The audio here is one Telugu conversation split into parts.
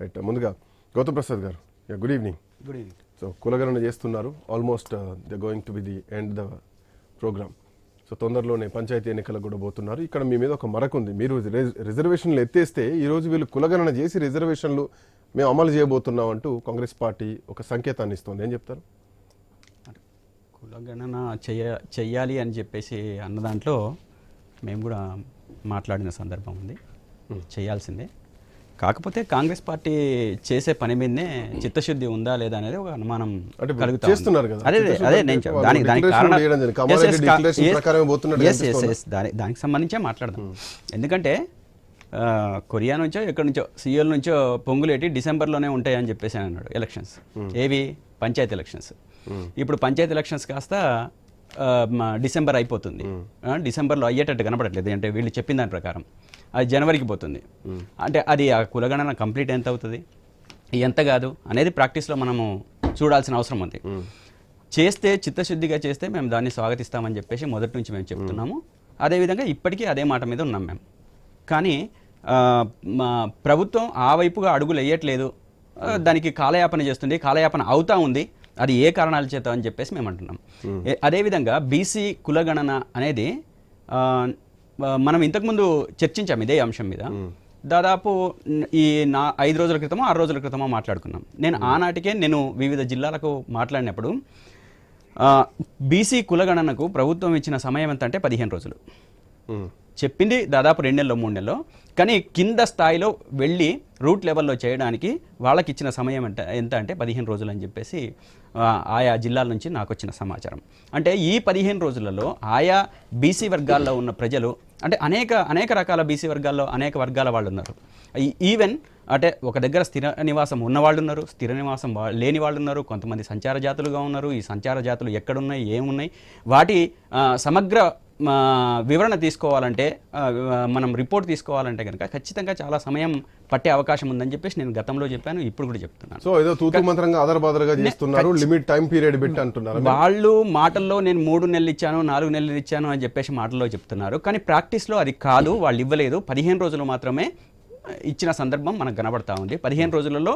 రైట్ ముందుగా Gautam Prasad garu good evening good evening so కులగణన చేస్తున్నారు. Almost the going to be the end the program so తొందరలోనే పంచాయతీ ఎన్నికలకు కూడా పోతున్నారు. ఇక్కడ మీ మీద ఒక మరక ఉంది. మీరు రిజ- రిజర్వేషన్లు ఎత్తేస్తే ఈ రోజు వీళ్ళు కులగణన చేసి రిజర్వేషన్లు మేము అమలు చేయబోతున్నాం అంటూ కాంగ్రెస్ పార్టీ ఒక సంకేతాన్ని ఇస్తుంది. ఏం చెప్తారు? కులగణన చెయ్య చెయ్యాలి అని చెప్పేసి అన్న దాంట్లో మేము కూడా మాట్లాడిన సందర్భం ఉంది. చేయాల్సిందే. కాకపోతే కాంగ్రెస్ పార్టీ చేసే పని మీదనే చిత్తశుద్ధి ఉందా లేదా అనేది ఒక అనుమానం. అదే నేను దానికి దానికి కారణం సంబంధించే మాట్లాడదాం. ఎందుకంటే కొరియా నుంచో ఎక్కడి నుంచో సియోల్ నుంచో పొంగులేటి డిసెంబర్లోనే ఉంటాయి అని చెప్పేసి అన్నాడు ఎలక్షన్స్ ఏవి? పంచాయతీ ఎలక్షన్స్ ఇప్పుడు పంచాయతీ ఎలక్షన్స్ కాస్త డిసెంబర్ అయిపోతుంది. ఆ, డిసెంబర్లో అయ్యేటట్టు కనపడట్లేదు. అంటే వీళ్ళు చెప్పిన దాని ప్రకారం. అది జనవరికి పోతుంది. అంటే అది ఆ కులగణన కంప్లీట్ ఎంత అవుతుంది? ఎంత కాదు అనేది ప్రాక్టీస్లో మనము చూడాల్సిన అవసరం ఉంది. చేస్తే చిత్తశుద్ధిగా చేస్తే మేము దాన్ని స్వాగతిస్తామని చెప్పేసి మొదటి నుంచి మేము చెప్తున్నాము. అదేవిధంగా ఇప్పటికీ అదే మాట మీద ఉన్నాం మేము. కానీ మా ప్రభుత్వం ఆ వైపుగా అడుగులు వేయట్లేదు. దానికి కాలయాపన చేస్తుంది. కాలయాపన అవుతా ఉంది. అది ఏ కారణాల చేత అని చెప్పేసి మేము అంటున్నాం. అదేవిధంగా బీసీ కులగణన అనేది మనం ఇంతకుముందు చర్చించాం ఇదే అంశం మీద. దాదాపు ఈ నా ఐదు రోజుల క్రితమో ఆరు రోజుల క్రితమో మాట్లాడుకున్నాం. నేను ఆనాటికే నేను వివిధ జిల్లాలకు మాట్లాడినప్పుడు బీసీ కులగణనకు ప్రభుత్వం ఇచ్చిన సమయం ఎంత అంటే పదిహేను రోజులు. చెప్పింది దాదాపు రెండు నెలలో మూడు నెలలో. కానీ కింద స్థాయిలో వెళ్ళి రూట్ లెవెల్లో చేయడానికి వాళ్ళకి ఇచ్చిన సమయం ఎంత ఎంత అంటే పదిహేను రోజులు అని చెప్పేసి ఆయా జిల్లాల నుంచి నాకు వచ్చిన సమాచారం. అంటే ఈ పదిహేను రోజులలో ఆయా బీసీ వర్గాల్లో ఉన్న ప్రజలు అంటే అనేక అనేక రకాల బీసీ వర్గాల్లో అనేక వర్గాల వాళ్ళు ఉన్నారు ఈ- ఈవెన్ అంటే ఒక దగ్గర స్థిర నివాసం ఉన్నవాళ్ళు ఉన్నారు స్థిర నివాసం లేని వాళ్ళు ఉన్నారు కొంతమంది సంచార జాతులుగా ఉన్నారు ఈ సంచార జాతులు ఎక్కడున్నాయి ఏమున్నాయి వాటి సమగ్ర వివరణ తీసుకోవాలంటే మనం రిపోర్ట్ తీసుకోవాలంటే కనుక ఖచ్చితంగా చాలా సమయం పట్టే అవకాశం ఉందని చెప్పేసి నేను గతంలో చెప్పాను ఇప్పుడు కూడా చెప్తున్నాను. సో ఏదో తూతు మంత్రంగా ఆధారబాదరగా చేస్తున్నారు లిమిట్ టైం పీరియడ్ పెట్టి అంటున్నారు. వాళ్ళు మాటల్లో నేను మూడు నెలలు ఇచ్చాను నాలుగు నెలలు ఇచ్చాను అని చెప్పేసి మాటల్లో చెప్తున్నారు. కానీ ప్రాక్టీస్లో అది కాదు వాళ్ళు ఇవ్వలేదు. పదిహేను రోజులు మాత్రమే ఇచ్చిన సందర్భం మనకు కనబడతా ఉంది. పదిహేను రోజులలో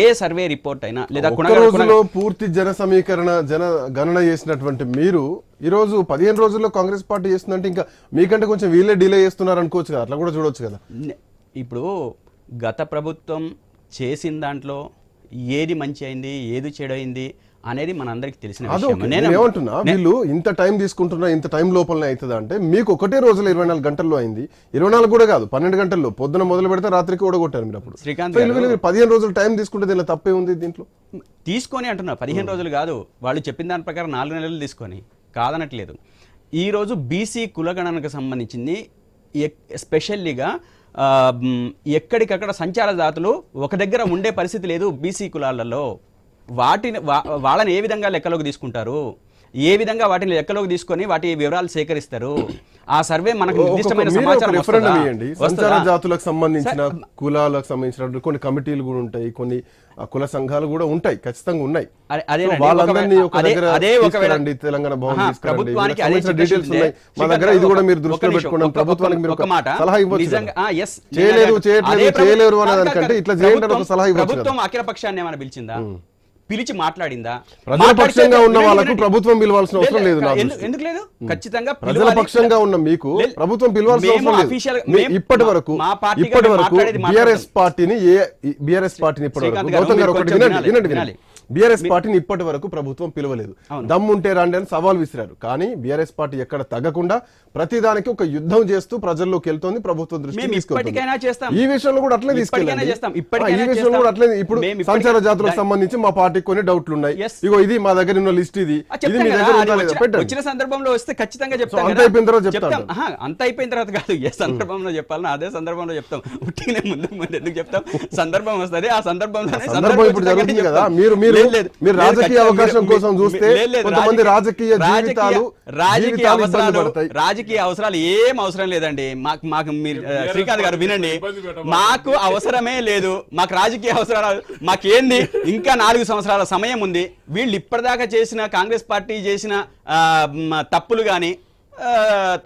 ఏ సర్వే రిపోర్ట్ అయినా లేదా రోజులో పూర్తి జన సమీకరణ జన గణన చేసినటువంటి మీరు ఈ రోజు పదిహేను రోజుల్లో కాంగ్రెస్ పార్టీ చేస్తుందంటే ఇంకా మీకంటే కొంచెం వీళ్ళే డిలే చేస్తున్నారు అనుకోవచ్చు కదా. అట్లా కూడా చూడొచ్చు కదా. ఇప్పుడు గత ప్రభుత్వం చేసిన దాంట్లో ఏది మంచి అయింది ఏది చెడైంది అనేది మనందరికీ తెలిసిన విషయం. నేను ఏమంటున్నా వీళ్ళు ఇంత టైం తీసుకుంటున్నా ఇంత టైం లోపలనే అవుతుందా అంటే మీకు ఒకటే రోజులో ఇరవై నాలుగు గంటల్లో అయింది. ఇరవై నాలుగు కూడా కాదు పన్నెండు గంటల్లో. పొద్దున మొదలు పెడితే రాత్రికి ఓడగొట్టారు మీరు అప్పుడు. శ్రీకాంత్ పదిహేను రోజులు టైం తీసుకుంటే దీనిలో తప్పే ఉంది దీంట్లో? తీసుకొని అంటున్నా పదిహేను రోజులు కాదు. వాళ్ళు చెప్పిన దాని ప్రకారం నాలుగు నెలలు తీసుకొని. కాదనట్లేదు. ఈరోజు బీసీ కులగణనకు సంబంధించింది మ్, ఎక్కడికక్కడ సంచార జాతులు ఒక దగ్గర ఉండే పరిస్థితి లేదు బీసీ కులాలలో. వాటిని వా- వాళ్ళని ఏ విధంగా లెక్కలోకి తీసుకుంటారు? ఏ విధంగా వాటిని లెక్కలోకి తీసుకొని వాటి వివరాలు సేకరిస్తారు? ఆ సర్వే మనకు నిర్దిష్టమైన సమాచారం సంచార? జాతులకు సంబంధించిన కులాలకు సంబంధించిన కొన్ని కమిటీలు కూడా ఉంటాయి. కొన్ని కుల సంఘాలు కూడా ఉంటాయి ఖచ్చితంగా ఉన్నాయి. వాళ్ళందరినీ ఒక దగ్గర తెలంగాణ భవన్ డీటెయిల్స్ ఉన్నాయి. మా దగ్గర ఇది కూడా మీరు దృష్టిలో పెట్టుకోండి ప్రభుత్వానికి మీరు ఒక మాట. సలహా ఇవ్వచ్చు చేయలేదు చేయట్లేదు చేయలేరు అనే దానికంటే ఇట్లా చేయండి అని ఒక ప్రభుత్వం- సలహా ఇవ్వచ్చు కదా. ప్రభుత్వం అఖిల పక్షాన్ని ఏమైనా పిలిచిందా? పిలిచి మాట్లాడిందా ప్రజల మాట్లాడితే- పక్షంగా ఉన్న వాళ్ళకు. ప్రభుత్వం పిలవాల్సిన అవసరం లేదు. ఎందుకు లేదు ఖచ్చితంగా ప్రజల పిలవాలి. పక్షంగా ఉన్న మీకు. ప్రభుత్వం పిలవాల్సిన అవసరం లేదు ఇప్పటి వరకు ఇప్పటి వరకు బీఆర్ఎస్. పార్టీని ఏ బీఆర్ఎస్ పార్టీని ఇప్పటి వరకు గౌతమ్ గారు ఒకటి వినండి వినండి. వినండి బీఆర్ఎస్ పార్టీని ఇప్పటి వరకు ప్రభుత్వం పిలవలేదు దమ్ముంటే రాండి అని సవాల్ విసిరారు కానీ బీఆర్ఎస్ పార్టీ ఎక్కడ తగ్గకుండా ప్రతిదానికి ఒక యుద్ధం చేస్తూ ప్రజల్లోకి వెళ్తోంది ప్రభుత్వం చేస్తాం. ఈ విషయంలో కూడా అట్లే. ఆ, ఈ విషయంలో కూడా. అట్లే ఇప్పుడు సంచార జాతులకు సంబంధించి మా పార్టీకి కొన్ని డౌట్లు ఉన్నాయి. ఇగో ఇది మా దగ్గర ఉన్న లిస్ట్ ఇది. మీ దగ్గర? వచ్చిన- సందర్భంలో వస్తే ఖచ్చితంగా చెప్తాం అంత. అయిపోయిన తర్వాత చెప్తా. అంత అయిపోయిన తర్వాత కాదు ఏ సందర్భంలో చెప్పాలన్నా అదే సందర్భంలో చెప్తాం. ఉట్టిగానే ముందు ముందు ఎందుకు చెప్తాం? సందర్భం వస్తుంది. ఆ సందర్భంలో సందర్భం ఇప్పుడు జరుగుతుంది కదా. మీరు మీరు మీరు రాజకీయ అవకాశం కోసం చూస్తే కొంతమంది రాజకీయ జీవితాలు రాజకీయ అవసరాలు రాజకీయ అవసరాలు ఏం అవసరం లేదండి. మాకు మాకు మీరు శ్రీకాంత్ గారు వినండి. మాకు అవసరమే లేదు. మాకు రాజకీయ అవసరాలు మాకేంది? ఇంకా నాలుగు సంవత్సరాల సమయం ఉంది. వీళ్ళు ఇప్పటిదాకా చేసిన కాంగ్రెస్ పార్టీ చేసిన తప్పులు కానీ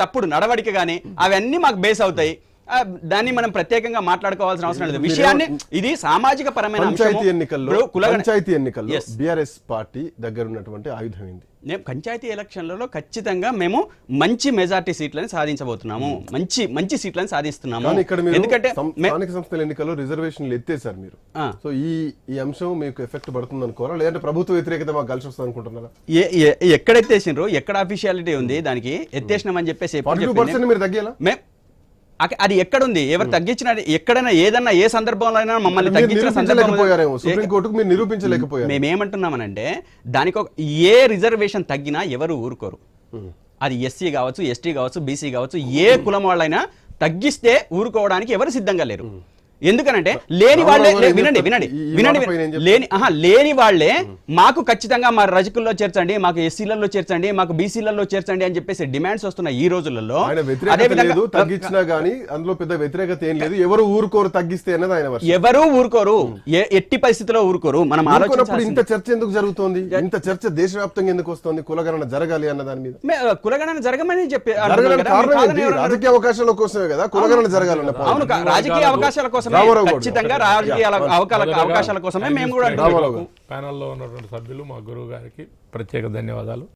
తప్పుడు నడవడిక కానీ అవన్నీ మాకు బేస్ అవుతాయి. దాన్ని మనం ప్రత్యేకంగా మాట్లాడుకోవాల్సిన అవసరం లేదు. విషయాన్ని ఇది సామాజిక పరమైన పంచాయతీ. ఎన్నికల్లో పంచాయతీ ఎన్నికల్లో. బీఆర్ఎస్ పార్టీ దగ్గర ఉన్నటువంటి ఆయుధం ఏంది? నేను పంచాయతీ ఎలక్షన్లలో ఖచ్చితంగా మేము మంచి మెజార్టీ సీట్లను సాధించబోతున్నాము. మంచి మంచి సీట్లను సాధిస్తున్నాము. ఎందుకంటే స్థానిక సంస్థల ఎన్నికల్లో రిజర్వేషన్లు ఎత్తేసారు మీరు. సో ఈ ఈ అంశం మీకు ఎఫెక్ట్ పడుతుంది అనుకోరా లేదంటే ప్రభుత్వ వ్యతిరేకత మాకు కలిసి వస్తుంది అనుకుంటున్నారా? ఎక్కడైతే వేసిండ్రో ఎక్కడ అఫీషియాలిటీ ఉంది? దానికి ఎత్తేసినామని చెప్పేసి మీరు తగ్గేలా? మే- అక- అది ఎక్కడుంది? ఎవరు తగ్గించిన ఎక్కడైనా ఏదైనా ఏ సందర్భంలో అయినా మమ్మల్ని తగ్గించిన సందర్భం నిరూపించలేకపోయారు. మేమేమంటున్నామనంటే దానికి ఒక ఏ రిజర్వేషన్ తగ్గినా ఎవరు ఊరుకోరు. అది ఎస్సీ కావచ్చు ఎస్టీ కావచ్చు బీసీ కావచ్చు ఏ కులం వాళ్ళైనా తగ్గిస్తే ఊరుకోవడానికి ఎవరు సిద్ధంగా లేరు. ఎందుకనంటే లేని వాళ్ళే వినండి? వినండి. వినండి? లేని ఆహా లేని వాళ్ళే మాకు ఖచ్చితంగా మా రజకుల్లో చేర్చండి మాకు ఎస్సీలలో చేర్చండి మాకు బీసీలలో చేర్చండి అని చెప్పేసి డిమాండ్స్ వస్తున్నాయి ఈ రోజులలో. తగ్గించినా గానీ అందులో పెద్ద వ్యతిరేకత ఏం లేదు. ఎవరు ఊరుకోరు తగ్గిస్తే అన్నది ఆయన ఎవరు ఊరుకోరు ఎట్టి పరిస్థితిలో ఊరుకోరు. మనం ఆలోచించాల్సింది ఇంత చర్చ ఎందుకు జరుగుతోంది? ఇంత చర్చ దేశవ్యాప్తంగా ఎందుకు వస్తుంది? కులగణన జరగాలి అన్న దాని మీద. కులగణన జరగమని చెప్పి? రాజకీయ అవకాశాల కోసమే కదా కులగణన జరగాలన్న. అవును రాజకీయ అవకాశాల కోసమే. ఖచ్చితంగా రాజకీయ అవకాశాల కోసమే మేము కూడా. ప్యానల్లో ఉన్నటువంటి సభ్యులు మా గురువు గారికి ప్రత్యేక ధన్యవాదాలు